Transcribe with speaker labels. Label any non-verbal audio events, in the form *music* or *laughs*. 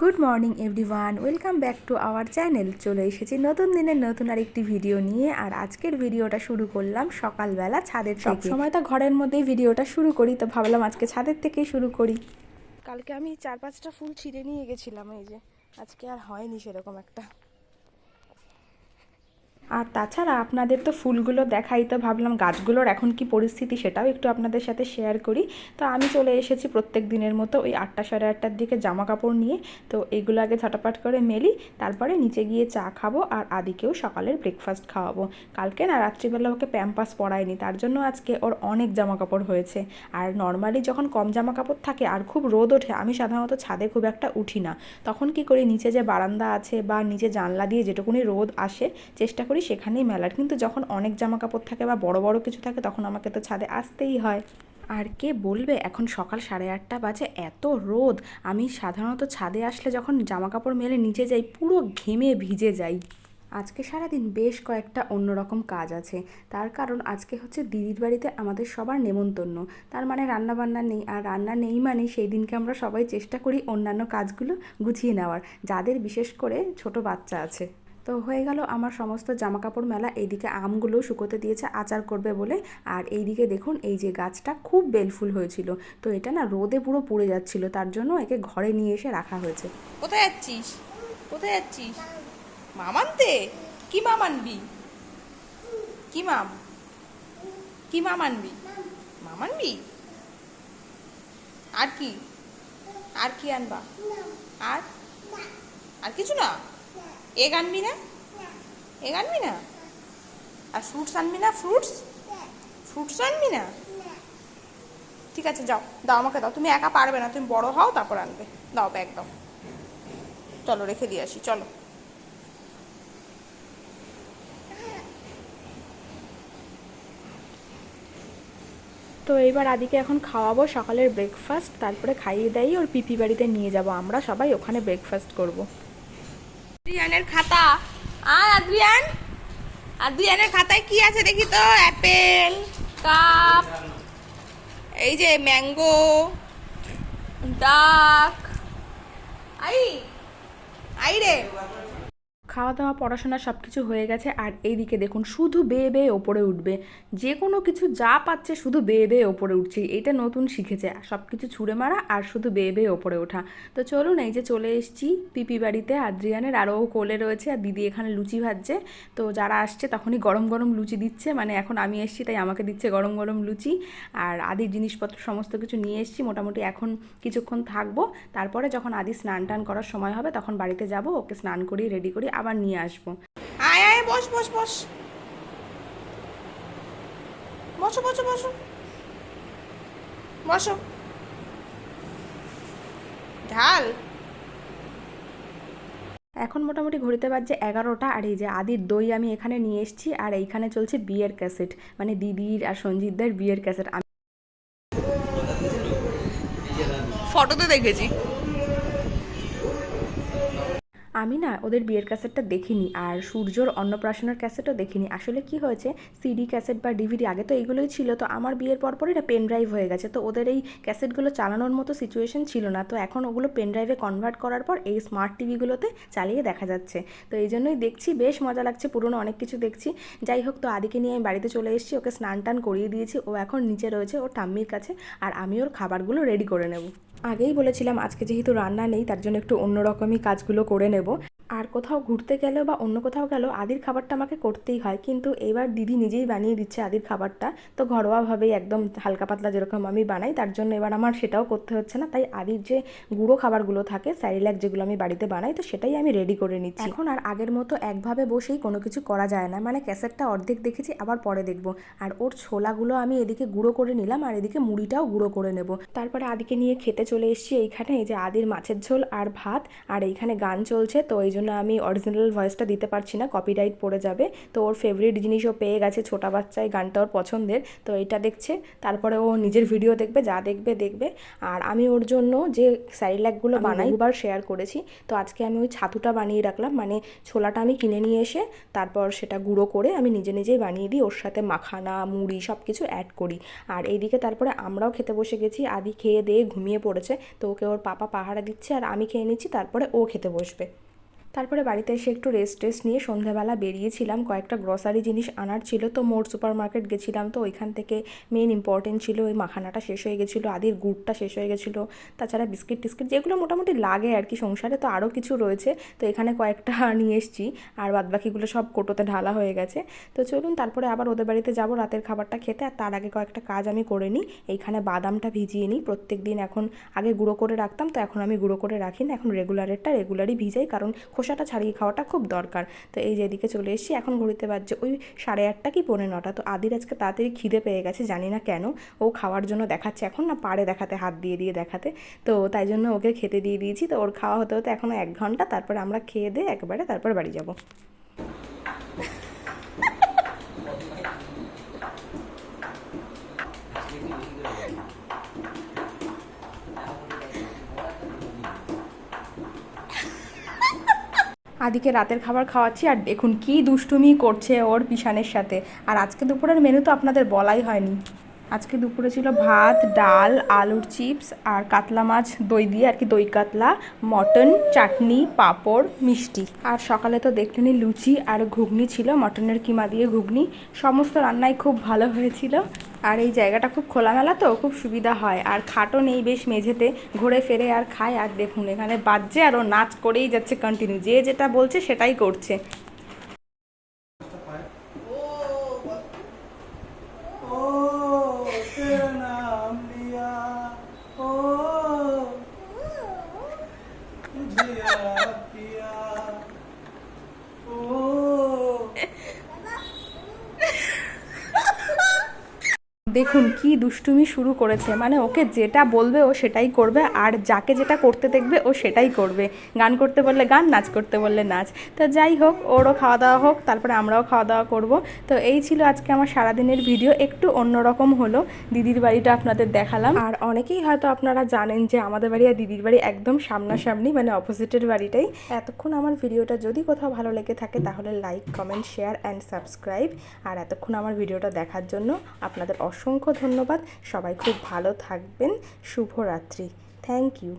Speaker 1: Good morning everyone welcome back to our channel চলে এসেছি নতুন দিনের নতুন আর একটি ভিডিও নিয়ে আর আজকের ভিডিওটা শুরু করলাম সকালবেলা ছাদের থেকে। সময় তো ঘরের মধ্যেই ভিডিওটা শুরু করি তো ভাবলাম আজকে ছাদের থেকেই শুরু করি। কালকে আমি চার পাঁচটা ফুল ছিঁড়ে নিয়ে গেছিলাম এই যে। আজকে আর হয়নি সেরকম একটা। আর তাছাড়া আপনাদের তো ফুলগুলো দেখাই, তো ভাবলাম গাছগুলোর এখন কি পরিস্থিতি সেটাও একটু আপনাদের সাথে শেয়ার করি। তো আমি চলে এসেছি প্রত্যেক দিনের মতো ওই আটটা সাড়ে আটটার দিকে জামা কাপড় নিয়ে। তো এগুলো আগে ঝটাপাট করে মেলি, তারপরে নিচে গিয়ে চা খাব আর আদিকেও সকালের ব্রেকফাস্ট খাওয়াবো। কালকে না রাত্রিবেলা ওকে প্যাম্পাস পরায়নি তার জন্য আজকে ওর অনেক জামা কাপড় হয়েছে। আর নর্মালি যখন কম জামা কাপড় থাকে আর খুব রোদ ওঠে, আমি সাধারণত ছাদে খুব একটা উঠি না। তখন কি করি, নিচে যে বারান্দা আছে বা নিচে জানলা দিয়ে যেটুকুনি রোদ আসে, চেষ্টা করি সেখানেই মেলার। কিন্তু যখন অনেক জামা কাপড় থাকে বা বড় বড় কিছু থাকে তখন আমাকে তো ছাদে আসতেই হয়। আর কে বলবে? এখন সকাল সাড়ে আটটা বাজে, এত রোদ। আমি সাধারণত ছাদে আসলে যখন জামা কাপড় মেলে নিচে যাই, পুরো ঘেমে ভিজে যাই। আজকে সারাদিন বেশ কয়েকটা অন্যরকম কাজ আছে। তার কারণ আজকে হচ্ছে দিদির বাড়িতে আমাদের সবার নেমন্তন্ন। তার মানে রান্না বান্না নেই, আর রান্না নেই মানে সেই দিনকে আমরা সবাই চেষ্টা করি অন্যান্য কাজগুলো গুছিয়ে নেওয়ার। যাদের বিশেষ করে ছোট বাচ্চা আছে। তো হয়ে গেল আমার সমস্ত জামা কাপড় মেলা, এইদিকে আমগুলো শুকোতে দিয়েছে, আচার করবে বলে। আর এইদিকে দেখুন, এই যে গাছটা খুব বেলফুল হয়েছিল। তো এটা না রোদে পুরো পুড়ে যাচ্ছিল, তার জন্য একে ঘরে নিয়ে এসে রাখা হয়েছে।
Speaker 2: কোথায় যাচ্ছিস? কোথায় যাচ্ছিস? মাম আনতে? কি মাম আনবি? কি মাম? কি মাম আনবি? মাম আনবি? আর কি? আর কি আনবা? আর? আর কিছু না? এগ আনবি না? এগ আনবি না? আর ফ্রুটস আনবি না? ফ্রুটস ফ্রুটস আনবি না? ঠিক আছে, যাও, দাও আমাকে দাও। তুমি একা পারবে না, তুমি বড় হও, তারপর আনবে। দাও ব্যাগ দাও। চলো, রেখে দিয়ে আসি, চলো।
Speaker 1: তো এইবার আদিকে এখন খাওয়াবো সকালের ব্রেকফাস্ট তারপরে খাইয়ে দেয় ওর পিপি বাড়িতে নিয়ে যাব। আমরা সবাই ওখানে ব্রেকফাস্ট করব।
Speaker 2: আদ্রিয়ানের খাতা। আর আদ্রিয়ান আদ্রিয়ানের খাতায় কি আছে দেখি তো? অ্যাপেল কাপ এই যে ম্যাঙ্গো ডাক আই আই রে।
Speaker 1: খাওয়া দাওয়া পড়াশোনা সব কিছু হয়ে গেছে আর এইদিকে দেখুন শুধু বেয়ে বেয়ে ওপরে উঠবে। যে কোনো কিছু যা পাচ্ছে শুধু বেয়ে বেয়ে ওপরে উঠছে। এটা নতুন শিখেছে। সব কিছু ছুঁড়ে মারা আর শুধু বেয়ে বেয়ে ওপরে ওঠা। তো চলুন এই যে চলে এসেছি পিপি বাড়িতে। আদ্রিয়ানের আরও কোলে রয়েছে আর দিদি এখানে লুচি ভাজছে। তো যারা আসছে তখনই গরম গরম লুচি দিচ্ছে। মানে এখন আমি এসেছি তাই আমাকে দিচ্ছে গরম গরম লুচি। আর আদির জিনিসপত্র সমস্ত কিছু নিয়ে এসেছি। মোটামুটি এখন কিছুক্ষণ থাকব। তারপরে যখন আদি স্নান টান করার সময় হবে তখন বাড়িতে যাব। ওকে স্নান করিয়ে রেডি করি আবার নিয়ে আসব।
Speaker 2: আয় আয় বস বস বস। বসো বসো বসো। বসো। ঢাল।
Speaker 1: এখন মোটামুটি ঘড়িতে বাজছে এগারোটা আর এই যে আদির দই আমি এখানে নিয়ে এসেছি আর এইখানে চলছে বিয়ের ক্যাসেট। মানে দিদির আর সঞ্জিতদের বিয়ের ক্যাসেট। আমি
Speaker 2: ফটোতে দেখেছি।
Speaker 1: আমি না ওদের বিয়ের ক্যাসেটটা দেখিনি আর সূর্যর অন্নপ্রাশনের ক্যাসেটও দেখিনি। আসলে কি হয়েছে সিডি ক্যাসেট বা ডিভিডি আগে তো এইগুলোই ছিল, তো আমার বিয়ের পর পর এটা পেন ড্রাইভ হয়ে গেছে, তো ওদের এই ক্যাসেটগুলো চালানোর মতো সিচুয়েশন ছিল না, তো এখন ওগুলো পেন ড্রাইভে কনভার্ট করার পর এই স্মার্ট টিভিগুলোতে চালিয়ে দেখা যাচ্ছে। তো এই জন্যই দেখছি, বেশ মজা লাগছে, পুরনো অনেক কিছু দেখছি। যাই হোক, তো আদিকে নিয়ে আমি বাড়িতে চলে এসেছি, ওকে স্নান টান করিয়ে দিয়েছি, ও এখন নিচে রয়েছে ওর ঠাম্মির কাছে, আর আমি ওর খাবারগুলো রেডি করে নেব। আগেই বলেছিলাম আজকে যেহেতু রান্না নেই তার জন্য একটু অন্যরকমই কাজগুলো করে নেব। আর কোথাও ঘুরতে গেলেও বা অন্য কোথাও গেলেও আদির খাবারটা আমাকে করতেই হয়। কিন্তু এবার দিদি নিজেই বানিয়ে দিচ্ছে আদির খাবারটা। তো ঘরোয়াভাবেই একদম হালকা পাতলা যেরকম আমি বানাই তার জন্য এবার আমার সেটাও করতে হচ্ছে না। তাই আদির যে গুঁড়ো খাবারগুলো থাকে স্যারিল্যাক যেগুলো আমি বাড়িতে বানাই তো সেটাই আমি রেডি করে নিচ্ছি। এখন আর আগের মতো একভাবে বসেই কোনো কিছু করা যায় না। মানে ক্যাসেটটা অর্ধেক দেখেছি আবার পরে দেখব। আর ওর ছোলাগুলো আমি এদিকে গুঁড়ো করে নিলাম আর এদিকে মুড়িটাও গুঁড়ো করে নেব। তারপরে আদিকে নিয়ে খেতে চলে এসেছি এইখানে এই যে আদির মাছের ঝোল আর ভাত আর এইখানে গান চলছে। তো এই জন্য আমি অরিজিনাল ভয়েসটা দিতে পারছি না কপিরাইট পড়ে যাবে। তো ওর ফেভারিট জিনিসও পেয়ে গেছে ছোটা বাচ্চায় গানটা ওর পছন্দের। তো এটা দেখছে তারপরে ও নিজের ভিডিও দেখবে যা দেখবে দেখবে। আর আমি ওর জন্য যে স্যারিল্যাকগুলো বানাই বার শেয়ার করেছি তো আজকে আমি ওই ছাতুটা বানিয়ে রাখলাম। মানে ছোলাটা আমি কিনে নিয়ে এসে তারপর সেটা গুঁড়ো করে আমি নিজে নিজেই বানিয়ে দিই ওর সাথে মাখানা মুড়ি সব কিছু অ্যাড করি। আর এইদিকে তারপরে আমরাও খেতে বসে গেছি আদি খেয়ে দিয়ে ঘুমিয়ে পড়েছে তো ওকে ওর পাপা পাহারা দিচ্ছে আর আমি খেয়ে নিচ্ছি তারপরে ও খেতে বসবে। তারপরে বাড়িতে এসে একটু রেস্ট টেস্ট নিয়ে সন্ধ্যাবেলা বেরিয়েছিলাম। কয়েকটা গ্রসারি জিনিস আনার ছিল তো মোর সুপার মার্কেট গেছিলাম তো, ওইখান থেকে মেন ইম্পর্টেন্ট ছিল ওই মাখানাটা শেষ হয়ে গেছিল, আদির গুড়টা শেষ হয়ে গেছিল। তাছাড়া বিস্কিট টিস্কিট যেগুলো মোটামুটি লাগে আর কি, সংসারে তো আরও কিছু রয়েছে, তো এখানে কয়েকটা *laughs* নিয়ে এসেছি। আর বাদবাকিগুলো সব কোটোতে ঢালা হয়ে গেছে। তো চলুন তারপরে আবার ওদের বাড়িতে যাব রাতের খাবারটা খেতে, আর তার আগে কয়েকটা কাজ আমি করে নিই। এইখানে বাদামটা ভিজিয়ে নিই। প্রত্যেক দিন এখন আগে গুঁড়ো করে রাখতাম, তো এখন আমি গুঁড়ো করে রাখি না, এখন রেগুলারেরটা রেগুলারই ভিজাই, কারণ খোসাটা ছাড়িয়ে খাওয়াটা খুব দরকার। তো এই যে এদিকে চলে এসেছি, এখন ঘড়িতে বাজছে ওই সাড়ে আটটা কি পৌনে নটা। তো আদির আজকে তাড়াতাড়ি খিদে পেয়ে গেছে, জানি না কেন। ও খাওয়ার জন্য দেখাচ্ছে এখন না, পারে দেখাতে, হাত দিয়ে দিয়ে দেখাতে। তো তাই জন্য ওকে খেতে দিয়ে দিয়েছি। তো ওর খাওয়া হতে হতে এখনও এক ঘণ্টা, তারপরে আমরা খেয়ে দিয়ে একবারে তারপর বাড়ি যাব। আদিকে রাতের খাবার খাওয়াচ্ছি, আর দেখুন কি দুষ্টুমি করছে ওর পিসানের সাথে। আর আজকে দুপুরের মেনু তো আপনাদের বলাই হয়নি। আজকে দুপুরে ছিল ভাত, ডাল, আলুর চিপস, আর কাতলা মাছ, দই দিয়ে আর কি দই কাতলা, মটন, চাটনি, পাঁপড়, মিষ্টি। আর সকালে তো দেখলেনি লুচি আর ঘুগনি ছিল, মটনের কিমা দিয়ে ঘুগনি। সমস্ত রান্নাই খুব ভালো হয়েছিল। আর এই জায়গাটা খুব খোলামেলা তো, খুব সুবিধা হয়। আর খাটও নেই বেশ মেঝেতে, ঘুরে ফেরে আর খায়। আর দেখুন, এখানে বাজছে আর ও নাচ করেই যাচ্ছে কন্টিনিউ যে যেটা বলছে সেটাই করছে। দেখুন কি দুষ্টুমি শুরু করেছে। মানে ওকে যেটা বলবে ও সেটাই করবে, আর যাকে যেটা করতে দেখবে ও সেটাই করবে। গান করতে বললে গান, নাচ করতে বললে নাচ। তো যাই হোক, ওরও খাওয়া দাওয়া হোক, তারপরে আমরাও খাওয়া দাওয়া করব। তো এই ছিল আজকে আমার সারাদিনের ভিডিও, একটু অন্যরকম হলো। দিদির বাড়িটা আপনাদের দেখালাম। আর অনেকেই হয়তো আপনারা জানেন যে আমাদের বাড়ি আর দিদির বাড়ি একদম সামনাসামনি মানে অপোজিটের বাড়িটাই। এতক্ষণ আমার ভিডিওটা যদি কোথাও ভালো লেগে থাকে, তাহলে like, comment, share, and subscribe. আর এতক্ষণ আমার ভিডিওটা দেখার জন্য আপনাদের অসংখ্য ধন্যবাদ। সবাই খুব ভালো থাকবেন। শুভরাত্রি। Thank you